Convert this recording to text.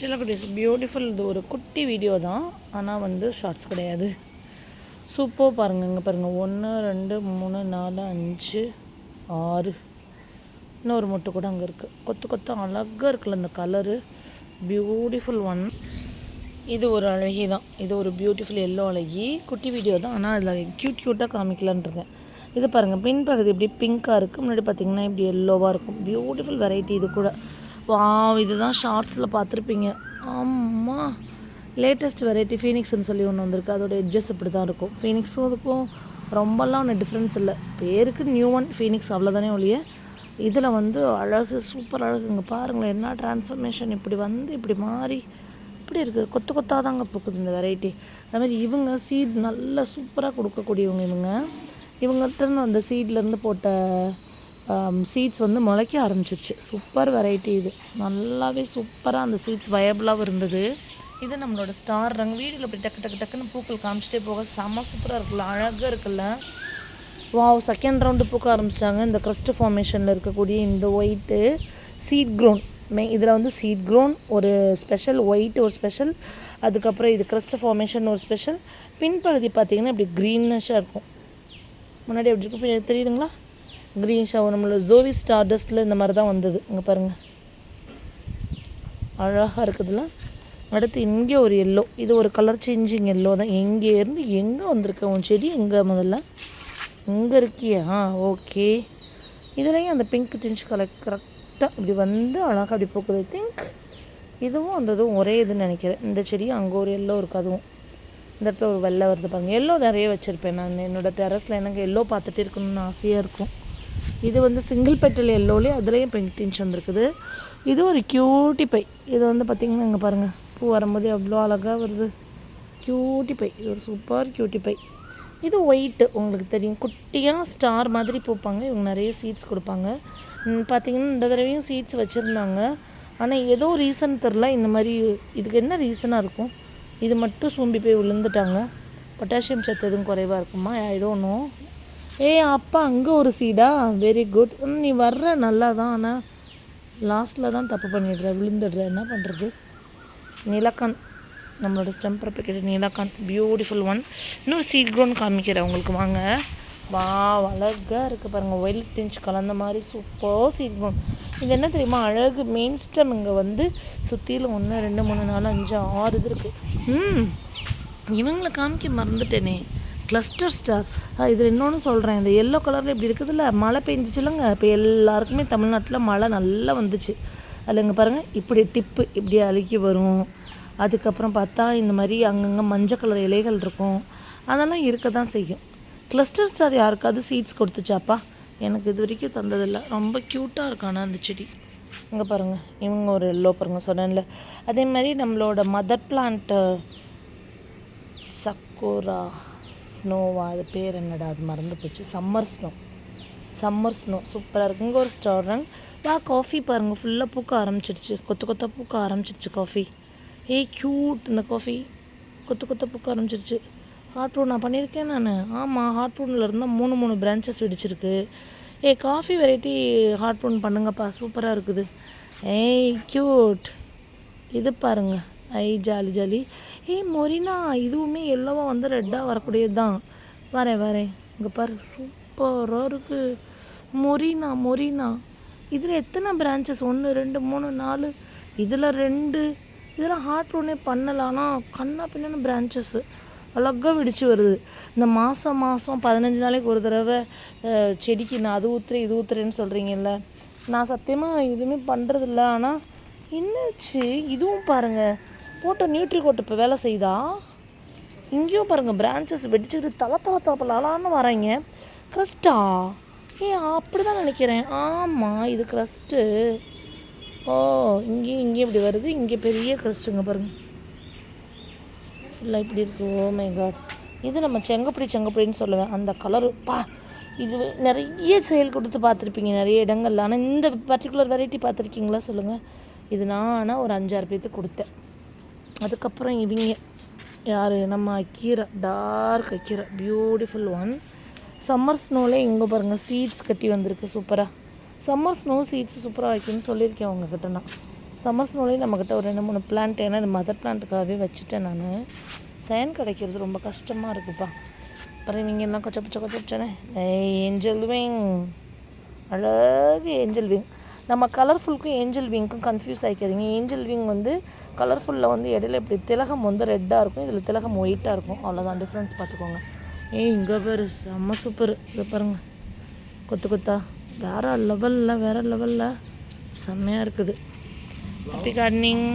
சிலக்குட்டீஸ் beautiful இது ஒரு குட்டி வீடியோ தான். ஆனால் வந்து ஷார்ட்ஸ் கிடையாது. சூப்பர் பாருங்கள் இங்கே பாருங்கள் ஒன்று ரெண்டு மூணு நாலு அஞ்சு ஆறு. இன்னொரு மொட்டை கூட அங்கே இருக்குது கொத்து கொத்து அழகாக இருக்குல்ல அந்த கலரு பியூட்டிஃபுல் ஒன் இது ஒரு அழகி தான். இது ஒரு பியூட்டிஃபுல் எல்லோ அழகி. குட்டி வீடியோ தான். ஆனால் அதில் க்யூட் க்யூட்டாக காமிக்கலான்னு இருக்கேன். இது பாருங்கள் பின்பகுதி இப்படி பிங்க்காக இருக்குது முன்னாடி பார்த்திங்கன்னா இப்படி எல்லோவாக இருக்கும். பியூட்டிஃபுல் வெரைட்டி இது கூட. வா இதுதான் ஷார்ட்ஸில் பார்த்துருப்பீங்க. ஆமாம் லேட்டஸ்ட் வெரைட்டி ஃபீனிக்ஸ்னு சொல்லி ஒன்று வந்திருக்கு. அதோட எட்ஜஸ் இப்படி தான் இருக்கும். ஃபீனிக்ஸும் இதுக்கும் ரொம்பலாம் ஒன்று டிஃப்ரென்ஸ் இல்லை. பேருக்கு நியூ ஒன் ஃபீனிக்ஸ் அவ்வளோதானே ஒழிய இதில் வந்து அழகு சூப்பர் அழகுங்க பாருங்களேன் என்ன டிரான்ஸ்ஃபர்மேஷன் இப்படி வந்து இப்படி மாறி இப்படி இருக்குது கொத்து கொத்தாக தாங்க பூக்குது இந்த வெரைட்டி அது மாதிரி இவங்க சீட் நல்லா சூப்பராக கொடுக்கக்கூடியவங்க இவங்க. இவங்ககிட்ட அந்த சீட்லேருந்து போட்ட சீட்ஸ் வந்து முளைக்க ஆரம்பிச்சிருச்சு. சூப்பர் வெரைட்டி இது. நல்லாவே சூப்பராக அந்த சீட்ஸ் வயபிளாகவும் இருந்தது. இது நம்மளோட ஸ்டார் ரங். வீடியோவில் இப்படி டக்கு டக்கு டக்குன்னு பூக்கள் காமிச்சிட்டே போக செம்ம சூப்பராக இருக்குல்ல. அழகாக இருக்குல்ல. வாவ் செகண்ட் ரவுண்டு பூக்க ஆரம்பிச்சிட்டாங்க. இந்த க்ரஸ்ட் ஃபார்மேஷனில் இருக்கக்கூடிய இந்த ஒயிட்டு சீட் க்ரோன் மே இதில் வந்து சீட் க்ரோன் ஒரு ஸ்பெஷல் ஒயிட் ஒரு ஸ்பெஷல் அதுக்கப்புறம் இது க்ரஸ்ட் ஃபார்மேஷன் ஒரு ஸ்பெஷல் பின்பகுதி பார்த்தீங்கன்னா இப்படி க்ரீனிஷாக இருக்கும். முன்னாடி எப்படி இருக்கும்? தெரியுதுங்களா? க்ரீன் ஷவர் நம்மளோட ஜோவி ஸ்டார்டஸ்ட்டில் இந்த மாதிரி தான் வந்தது. இங்கே பாருங்கள் அழகாக இருக்குதுல்ல? அடுத்து இங்கே ஒரு எல்லோ இது ஒரு கலர் சேஞ்சிங் எல்லோ தான். எங்கேருந்து எங்கே வந்திருக்க? உன் செடி எங்கே முதல்ல? இங்கே இருக்கியா? ஓகே இதுலேயும் அந்த பிங்க் டிஞ்ச் கலர் கரெக்டாக இப்படி வந்து அழகாக அப்படி போக்குது. திங்க் இதுவும் அந்த இதுவும் ஒரே இதுன்னு நினைக்கிறேன். இந்த செடியும் அங்கே ஒரு எல்லோ இருக்குது அதுவும். இந்த இடத்துல ஒரு வெள்ளை வருது பாருங்கள் எல்லோ நிறைய வச்சுருப்பேன் நான். என்னோடய டெரஸில் எனக்கு எல்லோ பார்த்துட்டே இருக்கணும்னு ஆசையாக இருக்கும். இது வந்து சிங்கிள் பெட்டல் எல்லோலே அதுலேயும் பெயிண்டிங்ஸ் வந்திருக்குது. இது ஒரு க்யூட்டி பை இது வந்து பார்த்திங்கன்னா இங்கே பாருங்கள் பூ வரும்போது எவ்வளோ அழகாக வருது. க்யூட்டி பை இது ஒரு சூப்பர் க்யூட்டி பை இது ஒயிட்டு உங்களுக்கு தெரியும். குட்டியாக ஸ்டார் மாதிரி பூப்பாங்க. இவங்க நிறைய சீட்ஸ் கொடுப்பாங்க. பார்த்திங்கன்னா பார்த்தீங்கன்னா இந்த தடவையும் சீட்ஸ் வச்சுருந்தாங்க. ஆனால் ஏதோ ரீசன் தெரில இந்த மாதிரி இதுக்கு என்ன ரீசனாக இருக்கும்? இது மட்டும் சூம்பி போய் விழுந்துட்டாங்க பொட்டாசியம் சத்து எதுவும் குறைவாக இருக்குமா? ஐ டோன்ட் நோ ஏ அப்பா அங்கே ஒரு சீடா? வெரி குட் நீ வர்ற நல்லா தான் ஆனால் லாஸ்ட்டில் தான் தப்பு பண்ணிடுற விழுந்துடுற. என்ன பண்ணுறது நிலக்கான் நம்மளோட ஸ்டெம் ப்ரப்பக்கிட்ட நீலக்கான். பியூட்டிஃபுல் ஒன் இன்னொரு சீட் க்ரோன் காமிக்கிறேன் உங்களுக்கு வாங்க. வா அழகாக இருக்குது பாருங்கள் ஒயிட் டிஞ்ச் கலந்த மாதிரி சூப்பர் சீட் க்ரோன் இது என்ன தெரியுமா? அழகு மெயின் ஸ்டெம் இங்கே வந்து சுற்றிலும் ஒன்று ரெண்டு மூணு நாலு அஞ்சு ஆறு இது இருக்குது ம் இவங்களை காமிக்க மறந்துட்டேனே. கிளஸ்டர் ஸ்டார் இதில் இன்னொன்று சொல்கிறேன் இந்த எல்லோ கலரில் இப்படி இருக்குதுல்ல மழை பெஞ்சிச்சுலங்க. இப்போ எல்லாருக்குமே தமிழ்நாட்டில் மழை நல்லா வந்துச்சு. அதில் இங்கே பாருங்கள் இப்படி டிப்பு இப்படி அழுக்கி வரும். அதுக்கப்புறம் பார்த்தா இந்த மாதிரி அங்கங்கே மஞ்சள் கலர் இலைகள் இருக்கும். அதெல்லாம் இருக்க தான் செய்யும். கிளஸ்டர் ஸ்டார் யாருக்காவது சீட்ஸ் கொடுத்துச்சாப்பா? எனக்கு இது வரைக்கும் தந்ததில்லை. ரொம்ப க்யூட்டாக இருக்கானா அந்த செடி. இங்கே பாருங்கள் இவங்க ஒரு எல்லோ பாருங்க சொன்னேன்ல. அதே மாதிரி நம்மளோட மதர் பிளான்ட்டு சக்கோரா. ஸ்னோவா அது பேர் என்னடா அது மறந்து போச்சு. சம்மர் ஸ்னோ சம்மர் ஸ்னோ சூப்பராக இருக்குங்க ஒரு ஸ்டார் வா காஃபி பாருங்கள் ஃபுல்லாக பூக்க ஆரம்பிச்சிடுச்சு. கொத்து கொத்தாக பூக்க ஆரம்பிச்சிடுச்சு காஃபி ஏய் க்யூட் இந்த காஃபி கொத்து கொத்த பூக்க ஆரம்பிச்சிடுச்சு. ஹார்ட் ப்ரூன் நான் பண்ணியிருக்கேன் நான். ஆமாம் ஹார்ட் ப்ரூனில் இருந்தால் மூணு மூணு பிரான்ச்சஸ் வெடிச்சிருக்கு. ஏய் காஃபி வெரைட்டி ஹார்ட் ப்ரூன் பண்ணுங்கப்பா. சூப்பராக இருக்குது. ஏய் க்யூட் இது பாருங்கள் ஐ ஜாலி ஜாலி. ஏய் மொரினா இதுவுமே எல்லோவும் வந்து ரெட்டாக வரக்கூடியது தான் வரேன் வரேன் இங்கே பாரு சூப்பராக இருக்குது மொரினா மொரினா. இதில் எத்தனை பிரான்ச்சஸ் ஒன்று ரெண்டு மூணு நாலு. இதில் ரெண்டு. இதெல்லாம் ஹார்ட் ப்ரூனே பண்ணலாம்னா கண்ணா பின்னான பிரான்ச்சஸ்ஸு அழகாக வெடிச்சு வருது. இந்த மாதம் மாதம் பதினஞ்சு நாளைக்கு ஒரு தடவை செடிக்கு நான் அது ஊற்றுறேன் இது ஊற்றுறேன்னு சொல்கிறீங்கல்ல நான் சத்தியமாக எதுவுமே பண்ணுறதில்ல ஆனால் என்னாச்சு? இதுவும் பாருங்கள் போட்ட நியூட்ரி கோட் இப்போ வேலை செய்தா இங்கேயும் பாருங்கள் பிரான்ச்சஸ் வெடிச்சுக்கிட்டு தலை தலை தலப்பலான்னு வராங்க. க்ரஸ்டா ஏ அப்படி தான் நினைக்கிறேன். ஆமாம் இது க்ரஸ்ட்டு ஓ இங்கேயும் இங்கேயும் இப்படி வருது. இங்கே பெரிய க்ரஸ்ட்டுங்க பாருங்கள் ஃபுல்லாக இப்படி இருக்கு. ஓ மை காட் இது நம்ம செங்கப்படி செங்கப்படின்னு சொல்லுவேன். அந்த கலரு பா இது நிறைய செயல் கொடுத்து பார்த்துருப்பீங்க. நிறைய இடங்கள்ல. ஆனால் இந்த பர்டிகுலர் வெரைட்டி பார்த்துருக்கீங்களா சொல்லுங்கள் இது நானாக ஒரு அஞ்சாறு பேர்த்துக்கு கொடுத்தேன். அதுக்கப்புறம் இவங்க யார்? நம்ம அக்கீரை டார்க் அக்கீரை பியூட்டிஃபுல் ஒன் சம்மர் ஸ்னோவில் இங்கே பாருங்கள் சீட்ஸ் கட்டி வந்திருக்கு சூப்பராக சம்மர் ஸ்னோ சீட்ஸ் சூப்பராக வைக்கணும்னு சொல்லியிருக்கேன் உங்ககிட்ட நான். சம்மர் ஸ்னோலேயும் நம்மக்கிட்ட ஒரு ரெண்டு மூணு பிளான்ட் ஏன்னா இந்த மதர் பிளான்ட்டுக்காகவே வச்சுட்டேன் நான். சயன் கிடைக்கிறது ரொம்ப கஷ்டமாக இருக்குப்பா. அப்புறம் இவங்க எல்லாம் கொச்ச பச்சை கொச்ச பச்சனே ஏஞ்சல் விங். அழகு ஏஞ்சல் விங். நம்ம கலர்ஃபுல்க்கும் ஏஞ்சல் விங்க்கும் கன்ஃபியூஸ் ஆகிக்காதீங்க ஏஞ்சல் விங் வந்து கலர்ஃபுல்லில் வந்து இடையில இப்படி திலகம் வந்து ரெட்டாக இருக்கும் இதில் திலகம் ஒயிட்டாக இருக்கும். அவ்வளோதான் டிஃப்ரென்ஸ் பார்த்துக்கோங்க. ஏய் இங்கே பேர் செம்ம சூப்பர் இதை பாருங்கள் கொத்து கொத்தா. வேறு லெவலில் வேறு லெவலில் செம்மையாக இருக்குது. Happy gardening